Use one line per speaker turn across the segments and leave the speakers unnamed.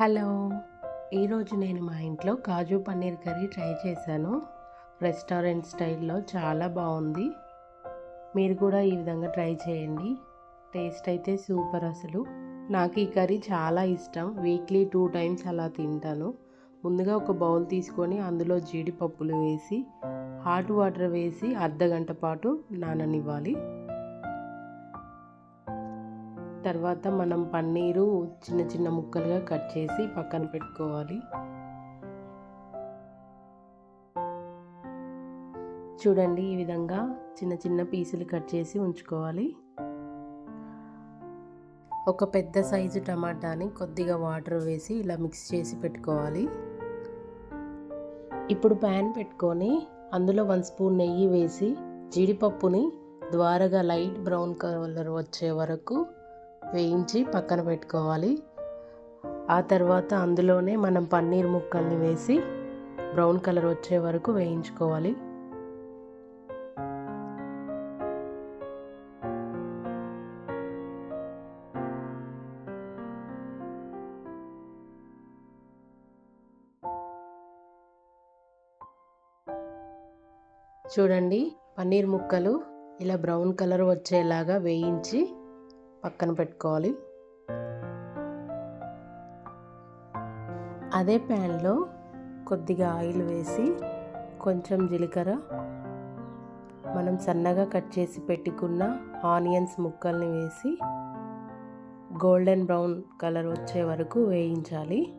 Hello. ఈరోజు నేను మా ఇంట్లో కాజు పన్నీర్ కర్రీ ట్రై చేశాను. రెస్టారెంట్ స్టైల్లో చాలా బాగుంది. మీరు కూడా ఈ విధంగా ట్రై చేయండి. టేస్ట్ అయితే సూపర్ అసలు. నాకు ఈ కర్రీ చాలా ఇష్టం. వీక్లీ టూ టైమ్స్ అలా తింటాను. ముందుగా ఒక బౌల్ తీసుకొని అందులో జీడిపప్పులు వేసి హాట్ వాటర్ వేసి అర్ధ గంట పాటు నాననివ్వాలి. తర్వాత మనం పన్నీరు చిన్న చిన్న ముక్కలుగా కట్ చేసి పక్కన పెట్టుకోవాలి. చూడండి ఈ విధంగా చిన్న చిన్న పీసులు కట్ చేసి ఉంచుకోవాలి. ఒక పెద్ద సైజు టమాటాని కొద్దిగా వాటర్ వేసి ఇలా మిక్స్ చేసి పెట్టుకోవాలి. ఇప్పుడు ప్యాన్ పెట్టుకొని అందులో వన్ స్పూన్ నెయ్యి వేసి జీడిపప్పుని ద్వారగా లైట్ బ్రౌన్ కలర్ వచ్చే వరకు వేయించి పక్కన పెట్టుకోవాలి. ఆ తర్వాత అందులోనే మనం పన్నీర్ ముక్కల్ని వేసి బ్రౌన్ కలర్ వచ్చే వరకు వేయించుకోవాలి. చూడండి పన్నీర్ ముక్కలు ఇలా బ్రౌన్ కలర్ వచ్చేలాగా వేయించి పక్కన పెట్టుకోవాలి. అదే ప్యాన్లో కొద్దిగా ఆయిల్ వేసి కొంచెం జీలకర్ర మనం సన్నగా కట్ చేసి పెట్టుకున్న ఆనియన్స్ ముక్కల్ని వేసి గోల్డెన్ బ్రౌన్ కలర్ వచ్చే వరకు వేయించాలి.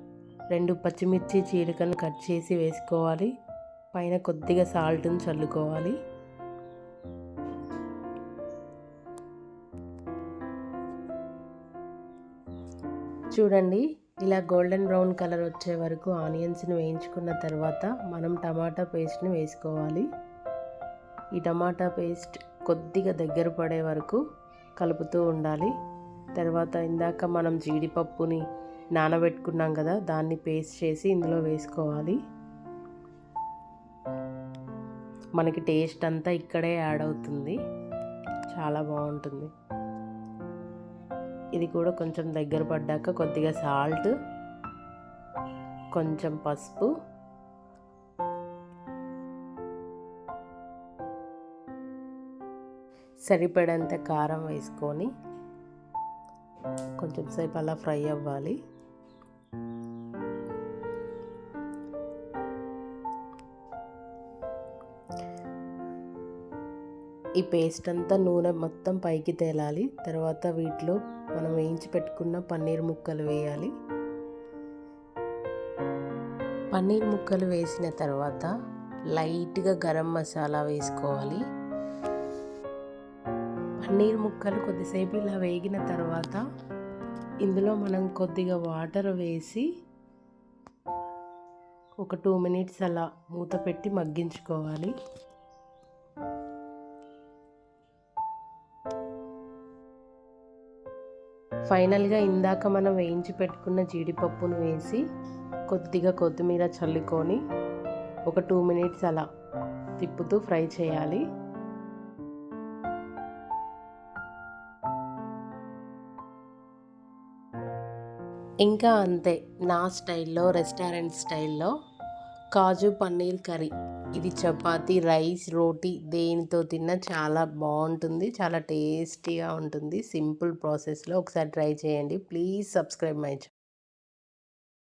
రెండు పచ్చిమిర్చి చీలికను కట్ చేసి వేసుకోవాలి. పైన కొద్దిగా సాల్ట్ని చల్లుకోవాలి. చూడండి ఇలా గోల్డెన్ బ్రౌన్ కలర్ వచ్చే వరకు ఆనియన్స్ని వేయించుకున్న తర్వాత మనం టమాటా పేస్ట్ని వేసుకోవాలి. ఈ టమాటా పేస్ట్ కొద్దిగా దగ్గర పడే వరకు కలుపుతూ ఉండాలి. తర్వాత ఇందాక మనం జీడిపప్పుని నానబెట్టుకున్నాం కదా దాన్ని పేస్ట్ చేసి ఇందులో వేసుకోవాలి. మనకి టేస్ట్ అంతా ఇక్కడే యాడ్ అవుతుంది. చాలా బాగుంటుంది. ఇది కూడా కొంచెం దగ్గర పడ్డాక కొద్దిగా సాల్ట్ కొంచెం పసుపు. సరిపడంత కారం వేసుకొని కొంచెం సేపు అలా ఫ్రై అవ్వాలి. ఈ పేస్ట్ అంతా నూనె మొత్తం పైకి తేలాలి. తర్వాత వీటిలో మనం వేయించి పెట్టుకున్న పన్నీర్ ముక్కలు వేయాలి. పన్నీర్ ముక్కలు వేసిన తర్వాత లైట్గా గరం మసాలా వేసుకోవాలి. పన్నీర్ ముక్కలు కొద్దిసేపు ఇలా వేగిన తర్వాత ఇందులో మనం కొద్దిగా వాటర్ వేసి ఒక టూ మినిట్స్ అలా మూత పెట్టి మగ్గించుకోవాలి. ఫైనల్గా ఇందాక మనం వేయించి పెట్టుకున్న జీడిపప్పును వేసి కొద్దిగా కొత్తిమీర చల్లుకొని ఒక టూ మినిట్స్ అలా తిప్పుతూ ఫ్రై చేయాలి. ఇంకా అంతే నా స్టైల్లో రెస్టారెంట్ స్టైల్లో కాజు పన్నీర్ కర్రీ. ఇది చపాతి రైస్ రోటీ దేనితో తిన్నా చాలా బాగుంటుంది. చాలా టేస్టీగా ఉంటుంది. సింపుల్ ప్రాసెస్లో ఒకసారి ట్రై చేయండి. Please subscribe my